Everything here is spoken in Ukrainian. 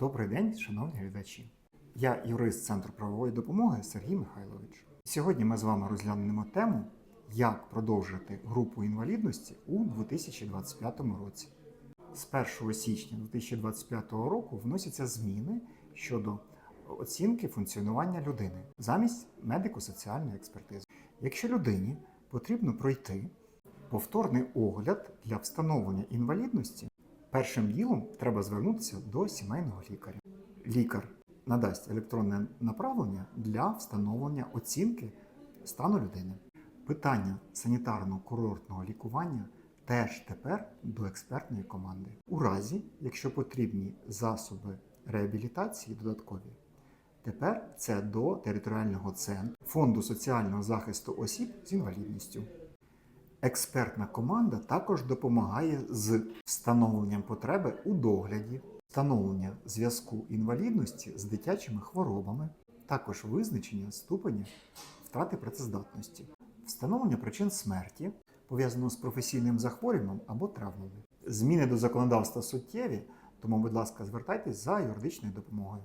Добрий день, шановні глядачі. Я юрист Центру правової допомоги Сергій Михайлович. Сьогодні ми з вами розглянемо тему, як продовжити групу інвалідності у 2025 році. З 1 січня 2025 року вносяться зміни щодо оцінки функціонування людини замість медико-соціальної експертизи. Якщо людині потрібно пройти повторний огляд для встановлення інвалідності, першим ділом треба звернутися до сімейного лікаря. Лікар надасть електронне направлення для встановлення оцінки стану людини. Питання санітарно-курортного лікування теж тепер до експертної команди. У разі, якщо потрібні засоби реабілітації додаткові, тепер це до територіального центру Фонду соціального захисту осіб з інвалідністю. Експертна команда також допомагає з встановленням потреби у догляді, встановлення зв'язку інвалідності з дитячими хворобами, також визначення ступеня втрати працездатності, встановлення причин смерті, пов'язаного з професійним захворюванням або травмами. Зміни до законодавства суттєві, тому, будь ласка, звертайтесь за юридичною допомогою.